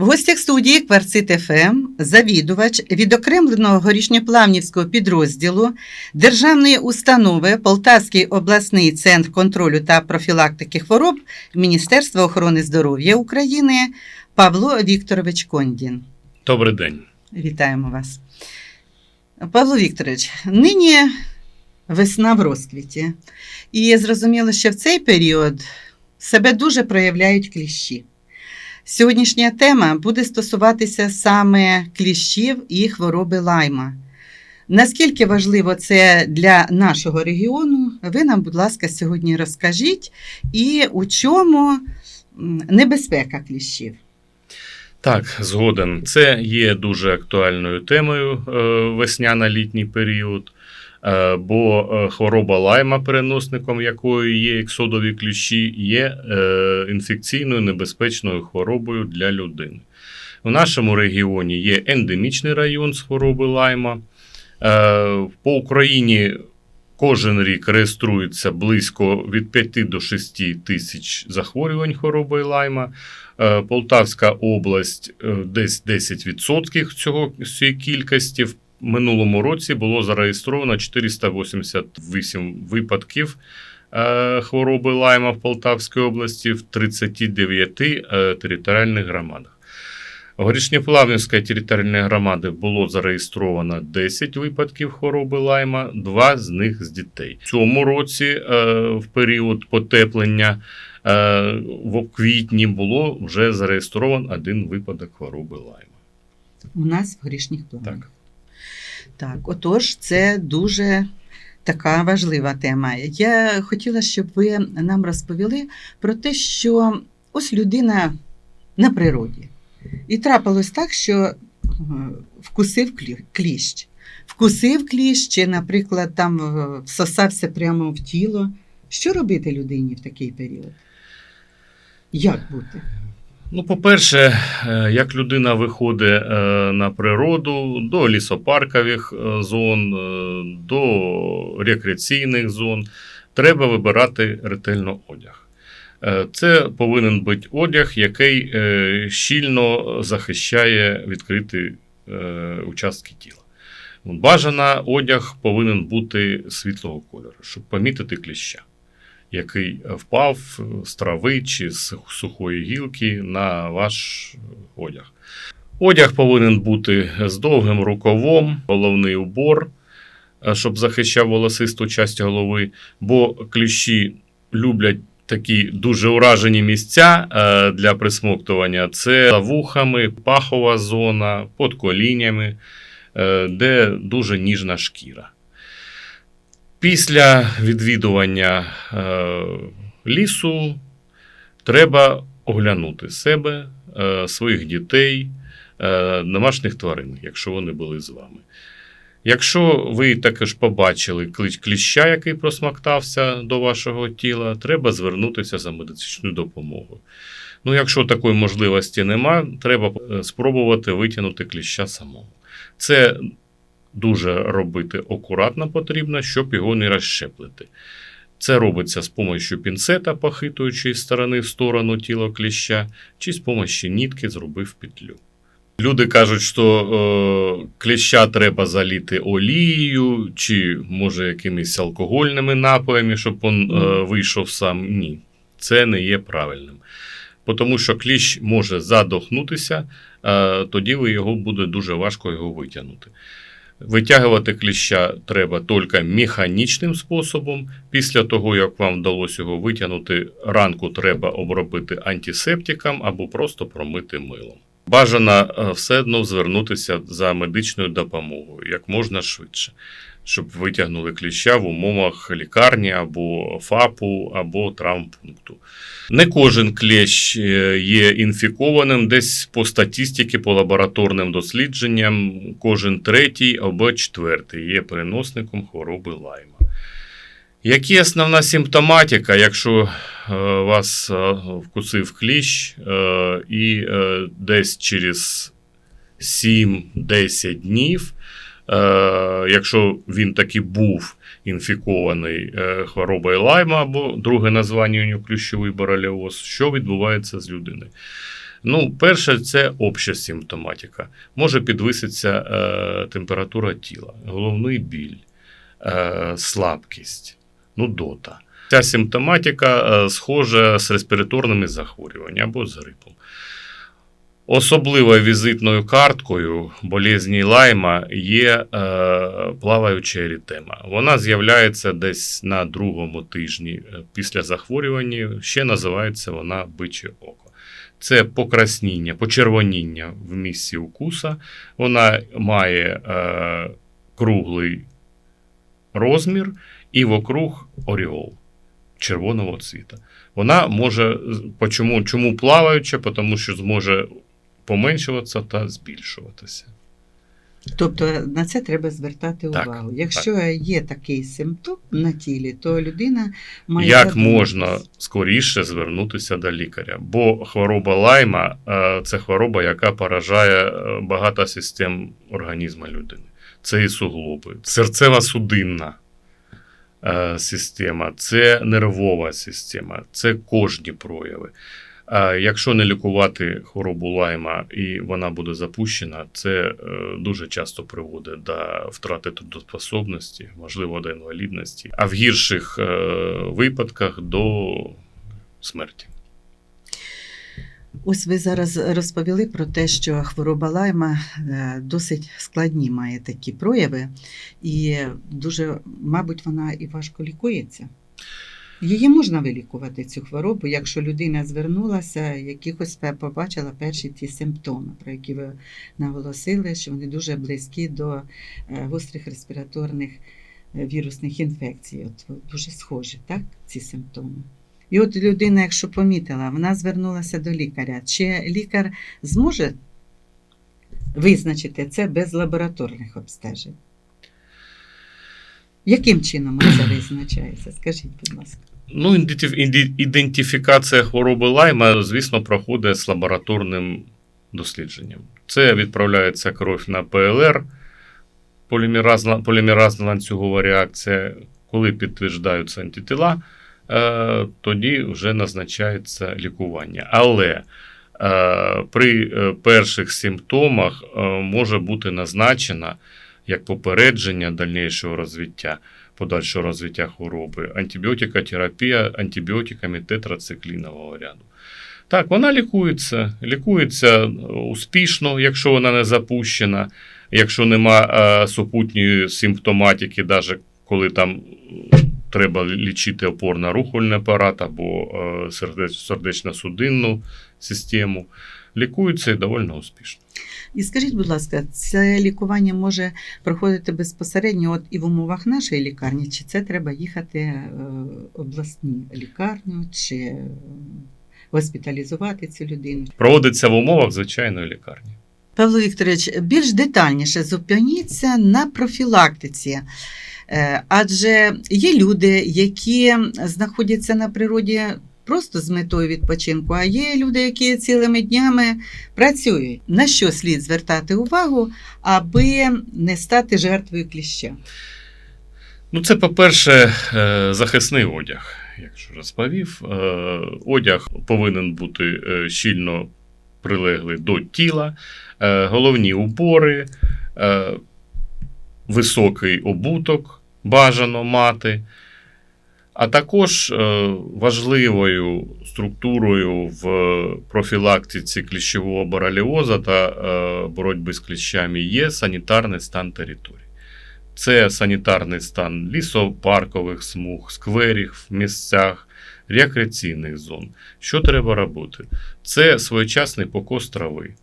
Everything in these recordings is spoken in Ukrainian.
В гостях студії Кварцит ФМ завідувач відокремленого горішньоплавнівського підрозділу Державної установи Полтавський обласний центр контролю та профілактики хвороб Міністерства охорони здоров'я України Павло Вікторович Кондін. Добрий день. Вітаємо вас. Павло Вікторович, нині весна в розквіті. І зрозуміло, що в цей період себе дуже проявляють кліщі. Сьогоднішня тема буде стосуватися саме кліщів і хвороби лайма. Наскільки важливо це для нашого регіону, ви нам, будь ласка, сьогодні розкажіть, і у чому небезпека кліщів? Так, згоден. Це є дуже актуальною темою е, весняно-літній період, бо е, хвороба лайма, переносником якої є ексодові кліщі, є е, інфекційною небезпечною хворобою для людини. У нашому регіоні є ендемічний район з хвороби лайма. Е, По Україні кожен рік реєструється близько від 5 до 6 тисяч захворювань хворобою лайма. Е, Полтавська область е, десь 10% цього цієї кількості. Минулому році було зареєстровано 488 випадків е, хвороби лайма в Полтавській області в 39 е, територіальних громадах. В Горішньоплавнівській територіальній громаді було зареєстровано 10 випадків хвороби лайма, два з них з дітей. В цьому році, е, в період потеплення, в квітні було вже зареєстровано один випадок хвороби лайма. У нас в горішніх планах. Так. Так, отож, це дуже така важлива тема. Я хотіла, щоб ви нам розповіли про те, що ось людина на природі. І трапилось так, що е, вкусив кліщ. Вкусив кліщ, чи, наприклад, там е, всосався прямо в тіло. Що робити людині в такий період? Як бути? Ну, по-перше, е, як людина виходить е, на природу до лісопаркових е, зон, до рекреаційних зон, треба вибирати ретельно одяг. Це повинен бути одяг, який щільно захищає відкриті участки тіла. Бажано одяг повинен бути світлого кольору, щоб помітити кліща, який впав з трави чи з сухої гілки на ваш одяг. Одяг повинен бути з довгим рукавом, головний убор, е, щоб захищав волосисту часть голови, бо кліщі люблять такі дуже уражені місця е, для присмоктування. Це за вухами, пахова зона, під колінями, е, де дуже ніжна шкіра. Після відвідування е, лісу треба оглянути себе, е, своїх дітей, е, домашніх тварин, якщо вони були з вами. Якщо ви також побачили клі- кліща, який просмактався до вашого тіла, треба звернутися за медичною допомогою. Ну, якщо такої можливості нема, треба е, спробувати витягнути кліща самому. Це дуже робити акуратно потрібно, щоб його не розщеплити. Це робиться з допомогою пінцета, похитуючи з сторони в сторону тіла кліща, чи з допомогою нітки зробив петлю. Люди кажуть, що е, кліща треба заліти олією, чи може якимись алкогольними напоями, щоб він е, вийшов сам. Ні, це не є правильним. Тому що кліщ може задохнутися, е, тоді його буде дуже важко його витягнути. Витягувати кліща треба тільки механічним способом. Після того, як вам вдалося його витягнути, ранку треба обробити антисептиком або просто промити милом. Бажано е, все одно звернутися за медичною допомогою як можна швидше, щоб витягнули кліща в умовах лікарні або ФАПу, або травмпункту. Не кожен клещ е, є інфікованим, десь по статистиці, по лабораторним дослідженням, кожен третій або четвертий є переносником хвороби лайма. Які основна симптоматика, якщо е, вас е, вкусив кліщ і десь через 7-10 днів, якщо він таки був інфікований е, хворобою лайма або друге названня у нього кліщовий бореліоз, що відбувається з людиною? Ну, перше, це обща симптоматика. Може підвиситися е, температура тіла, головний біль, е, слабкість, нудота. Ця симптоматика е, схожа з респіраторними захворюваннями або з грипом. Особливою візитною карткою болезні лайма є е, плаваюча ерітема. Вона з'являється десь на другому тижні е, після захворювання. Ще називається вона биче око. Це покрасніння, почервоніння в місці укуса. Вона має е, круглий розмір і вокруг оріол червоного цвіта. Вона може, чому, чому плаваюча, тому що зможе поменшуватися та збільшуватися. Тобто на це треба звертати Так, увагу. Якщо є такий симптом на тілі, то людина має Як можна скоріше звернутися до лікаря? Бо хвороба лайма е, це хвороба, яка поражає е, багато систем організму людини. Це і суглоби, серцево-судинна е, система, це нервова система, це кожні прояви. Якщо не лікувати хворобу лайма і вона буде запущена, це е, дуже часто приводить до втрати трудоспособності, можливо, до інвалідності, а в гірших е, випадках до смерті. Ось ви зараз розповіли про те, що хвороба лайма е, досить складні має такі прояви, і дуже, мабуть, вона і важко лікується. Її можна вилікувати, цю хворобу, якщо людина звернулася, якихось побачила перші ті симптоми, про які ви наголосили, що вони дуже близькі до е, гострих респіраторних е, вірусних інфекцій. От дуже схожі, так, ці симптоми. І от людина, якщо помітила, вона звернулася до лікаря. Чи лікар зможе визначити це без лабораторних обстежень? Яким чином це визначається? Скажіть, будь ласка. Ну, ідентифікація хвороби лайма, звісно, проходить з лабораторним дослідженням. Це відправляється кров на ПЛР, полімеразна, полімеразна ланцюгова реакція. Коли підтверджуються антитила, е, тоді вже назначається лікування. Але е, при е, перших симптомах може бути назначена як попередження дальнішого розвиття подальшого розвиття хвороби, антибіотикотерапія антибіотиками тетрациклінового ряду. Так, вона лікується, лікується успішно, якщо вона не запущена, якщо нема е, супутньої симптоматики, навіть коли там треба лічити опорно-рухольний апарат або е, сердечно-судинну систему, лікується і доволі успішно. І скажіть, будь ласка, це лікування може проходити безпосередньо от і в умовах нашої лікарні, чи це треба їхати е, в обласні лікарню, чи госпіталізувати цю людину? Проводиться в умовах звичайної лікарні. Павло Вікторович, більш детальніше зупиніться на профілактиці. Е, Адже є люди, які знаходяться на природі просто з метою відпочинку, а є люди, які цілими днями працюють. На що слід звертати увагу, аби не стати жертвою кліща? Ну, це, по-перше, е, захисний одяг. Якщо розповів, Е, одяг повинен бути е, щільно прилеглий до тіла, головні убори, високий обуток бажано мати. А також е, важливою структурою в профілактиці кліщового бореліоза та е, боротьби з кліщами є санітарний стан території. Це санітарний стан лісопаркових смуг, скверів місцях, рекреаційних зон. Що треба робити? Це своєчасний покос трави,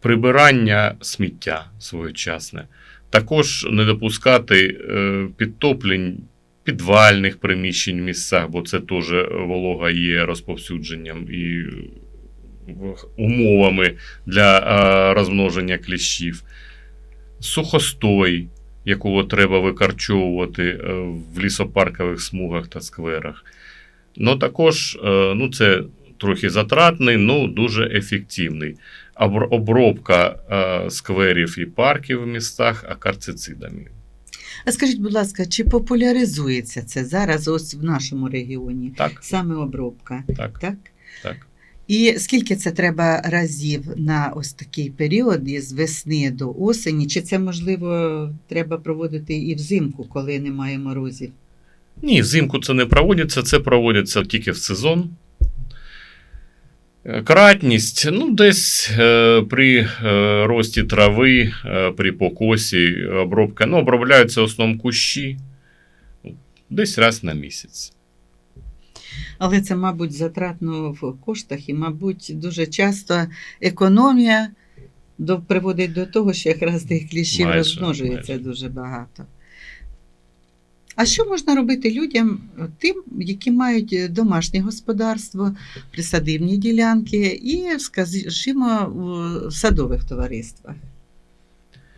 прибирання сміття своєчасне, також не допускати е, підтоплень підвальних приміщень в місцях, бо це теж волога є розповсюдженням і умовами для е, розмноження кліщів. Сухостой, якого треба викарчовувати е, в лісопаркових смугах та скверах. Ну, також е, ну, це трохи затратний, але дуже ефективний. Обробка е, скверів і парків в містах акарцицидами. А скажіть, будь ласка, чи популяризується це зараз ось в нашому регіоні? Так, Саме обробка, так, так? так. І скільки це треба разів на ось такий період із весни до осені? Чи це можливо треба проводити і взимку, коли немає морозів? Ні, взимку це не проводиться, це проводиться тільки в сезон. Е, Кратність, ну, десь е, при е, рості трави, е, при покосі, обробка. Ну, обробляються в основному кущі десь раз на місяць. Але це, мабуть, затратно в коштах, і, мабуть, дуже часто економія до, приводить до того, що якраз тих кліщів Майже, розмножується майже. дуже багато. А що можна робити людям, е, тим, які мають е, домашнє господарство, присадибні ділянки і, скажімо, у садових товариствах?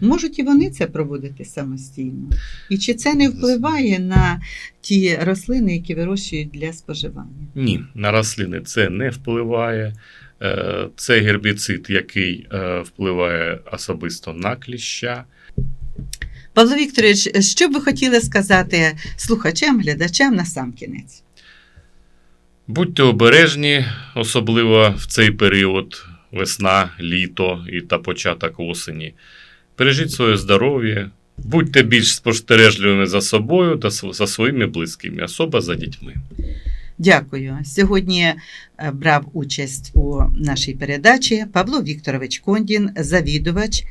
Можуть і вони це проводити самостійно? І чи це не впливає на ті рослини, які вирощують для споживання? Ні, на рослини це не впливає. Е, Це гербіцид, який впливає особисто на кліща. Павло Вікторович, що б ви хотіли сказати слухачам, глядачам на сам кінець? Будьте обережні, особливо в цей період весна, літо і та початок осені. Бережіть своє здоров'я, будьте більш спостережливими за собою та за своїми близькими, особа за дітьми. Дякую. Сьогодні е, брав участь у нашій передачі Павло Вікторович Кондін, завідувач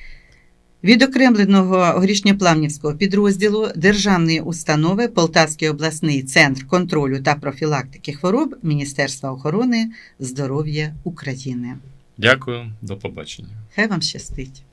відокремленого Грішньоплавнівського підрозділу Державної установи Полтавський обласний центр контролю та профілактики хвороб Міністерства охорони здоров'я України. Дякую, до побачення. Хай вам щастить!